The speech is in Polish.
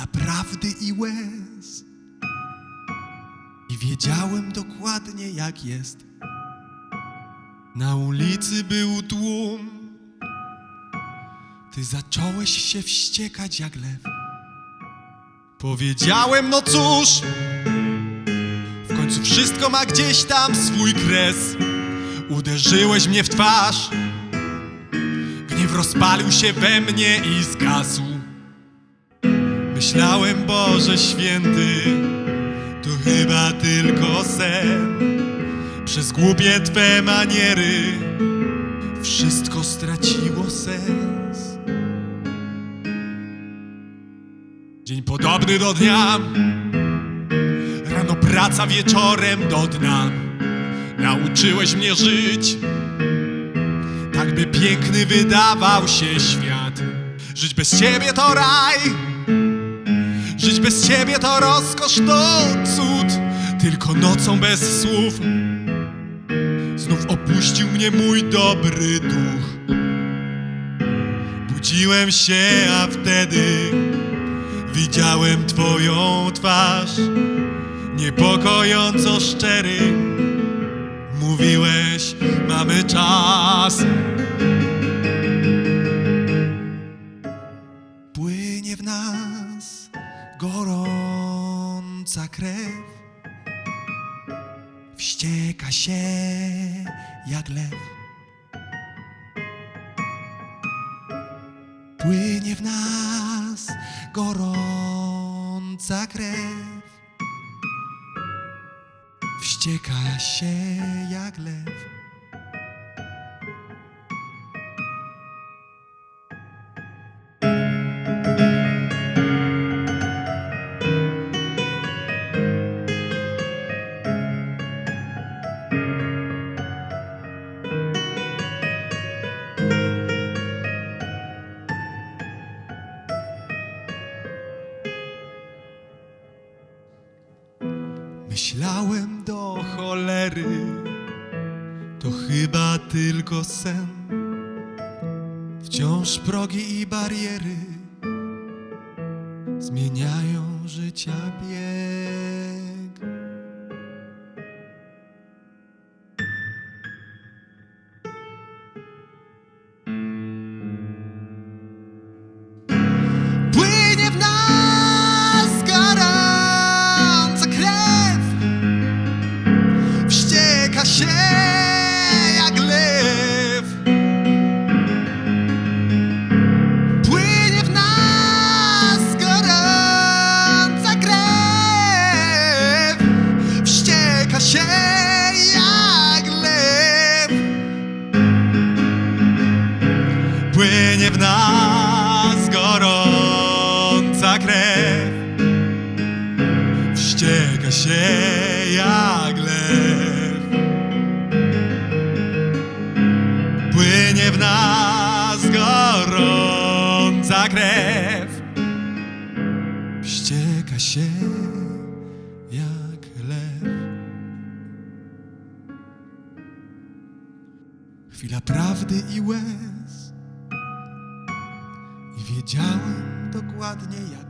Chwila prawdy i łez. I wiedziałem dokładnie jak jest. Na ulicy był tłum. Ty zacząłeś się wściekać jak lew. Powiedziałem, no cóż, w końcu wszystko ma gdzieś tam swój kres. Uderzyłeś mnie w twarz. Gniew rozpalił się we mnie i zgasł. Myślałem, Boże święty, to chyba tylko sen. Przez głupie Twe maniery wszystko straciło sens. Dzień podobny do dnia, rano praca wieczorem do dna. Nauczyłeś mnie żyć, tak by piękny wydawał się świat. Żyć bez ciebie to raj, żyć bez ciebie to rozkosz, to cud. Tylko nocą bez słów znów opuścił mnie mój dobry duch. Budziłem się, a wtedy widziałem twoją twarz, niepokojąco szczery. Mówiłeś, mamy czas. Krew, wścieka się jak lew. Płynie w nas gorąca krew, wścieka się jak lew. Myślałem do cholery, to chyba tylko sen. Wciąż progi i bariery zmieniają życia bieg. Płynie w nas gorąca krew. Wścieka się jak lew. Płynie w nas gorąca krew. Wścieka się jak lew. Chwila prawdy i łez wiedziałem dokładnie jak